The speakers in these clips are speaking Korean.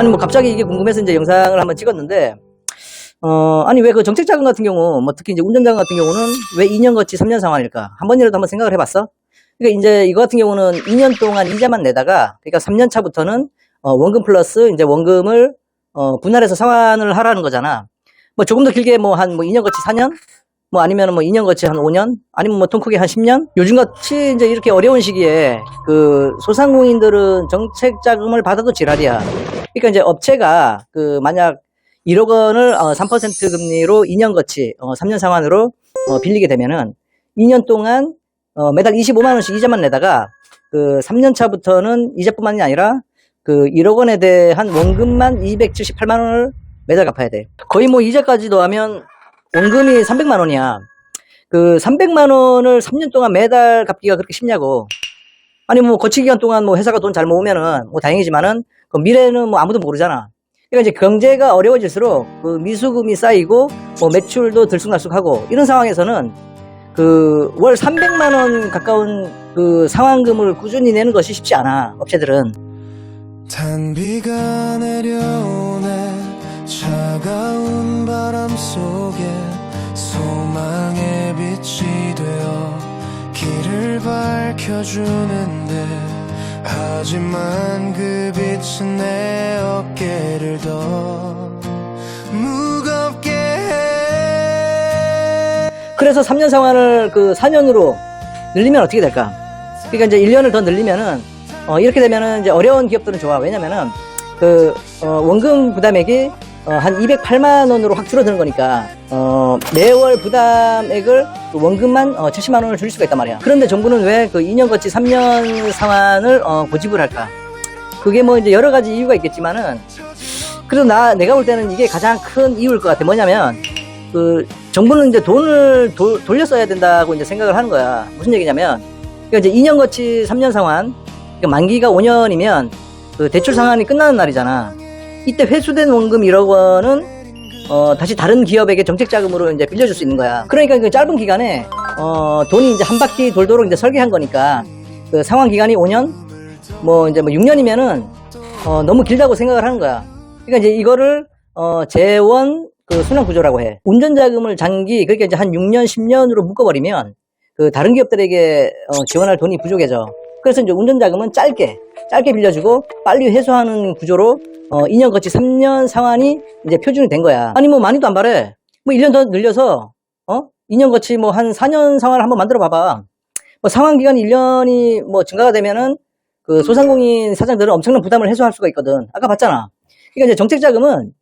아니 뭐 갑자기 이게 궁금해서 이제 영상을 한번 찍었는데 어 아니 왜 그 정책 자금 같은 경우 뭐 특히 이제 운전 자금 같은 경우는 왜 2년 거치 3년 상환일까 한 번이라도 한번 생각을 해봤어? 그러니까 이제 이거 같은 경우는 2년 동안 이자만 내다가 그러니까 3년 차부터는 어, 원금 플러스 이제 원금을 어, 분할해서 상환을 하라는 거잖아. 뭐 조금 더 길게 뭐 한뭐 2년 거치 4년 뭐 아니면 뭐 2년 거치 한 5년 아니면 뭐 통 크게 한 10년 요즘 같이 이제 이렇게 어려운 시기에 그 소상공인들은 정책 자금을 받아도 지랄이야. 그러니까 이제 업체가 그 만약 1억 원을 어, 3% 금리로 2년 거치 어, 3년 상환으로 어, 빌리게 되면은 2년 동안 어, 매달 25만 원씩 이자만 내다가 그 3년 차부터는 이자뿐만이 아니라 그 1억 원에 대한 원금만 278만 원을 매달 갚아야 돼. 거의 뭐 이자까지 도 하면 원금이 300만 원이야. 그 300만 원을 3년 동안 매달 갚기가 그렇게 쉽냐고. 아니 뭐 거치 기간 동안 뭐 회사가 돈 잘 모으면은 뭐 다행이지만은 그 미래는 뭐 아무도 모르잖아. 그러니까 이제 경제가 어려워질수록 그 미수금이 쌓이고 뭐 매출도 들쑥날쑥하고 이런 상황에서는 그 월 300만 원 가까운 그 상환금을 꾸준히 내는 것이 쉽지 않아 업체들은. 단비가 내려오네 차가운 바람 속에 소망의 빛이 되어 길을 밝혀주는데 하지만 그빛 은내 어깨를 더 무겁게 해 그래서 3년 상환을 그 4년으로 늘리면 어떻게 될까? 그러니까 이제 1년을 더 늘리면은 어, 이렇게 되면은 이제 어려운 기업들은 좋아. 왜냐면은 그 어, 원금 부담액이 어, 한 208만 원으로 확 줄어드는 거니까 어, 매월 부담액을 그 원금만 어, 70만 원을 줄일 수가 있단 말이야. 그런데 정부는 왜 그 2년 거치 3년 상환을 어, 고집을 할까? 그게 뭐 이제 여러 가지 이유가 있겠지만은 그래도 나 내가 볼 때는 이게 가장 큰 이유일 것 같아. 뭐냐면 그 정부는 이제 돈을 도- 돌려 써야 된다고 이제 생각을 하는 거야. 무슨 얘기냐면 그러니까 이제 2년 거치 3년 상환 그러니까 만기가 5년이면 그 대출 상환이 끝나는 날이잖아. 이때 회수된 원금 1억 원은 어, 다시 다른 기업에게 정책 자금으로 이제 빌려줄 수 있는 거야. 그러니까 그 짧은 기간에 어, 돈이 이제 한 바퀴 돌도록 이제 설계한 거니까 그 상환 기간이 5년 뭐 이제 뭐 6년이면은 어, 너무 길다고 생각을 하는 거야. 그러니까 이제 이거를 어, 재원 그 순환 구조라고 해. 운전 자금을 장기 그러니까 이제 한 6년 10년으로 묶어버리면 그 다른 기업들에게 어, 지원할 돈이 부족해져. 그래서 이제 운전 자금은 짧게 짧게 빌려주고 빨리 회수하는 구조로 어, 2년 거치 3년 상환이 이제 표준이 된 거야. 아니 뭐 많이도 안 바래. 뭐 1년 더 늘려서 어? 2년 거치 뭐 한 4년 상환을 한번 만들어 봐봐. 뭐 상환 기간이 1년이 뭐 증가가 되면은 그 소상공인 사장들은 엄청난 부담을 해소할 수가 있거든. 아까 봤잖아. 그러니까 이제 정책 자금은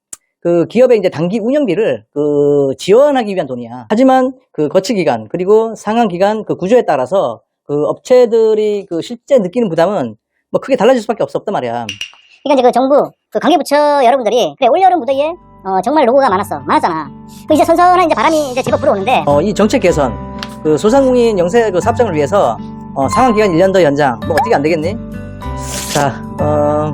그 기업의 이제 단기 운영비를 그 지원하기 위한 돈이야. 하지만 그 거치 기간 그리고 상환 기간 그 구조에 따라서 그 업체들이 그 실제 느끼는 부담은 뭐 크게 달라질 수밖에 없었단 말이야. 그러니까 이제 그 정부, 그 관계부처 여러분들이 그래 올여름 무더위에 어, 정말 노고가 많았어, 많았잖아. 그 이제 선선한 이제 바람이 이제 제법 불어오는데 어, 이 정책 개선, 그 소상공인 영세 그 사업장을 위해서 어, 상환 기간 1년 더 연장, 뭐 어떻게 안 되겠니? 자, 어,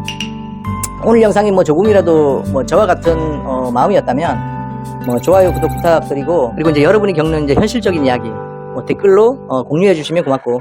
오늘 영상이 뭐 조금이라도 뭐 저와 같은 어, 마음이었다면 뭐 좋아요, 구독 부탁드리고 그리고 이제 여러분이 겪는 이제 현실적인 이야기 뭐 댓글로 어, 공유해 주시면 고맙고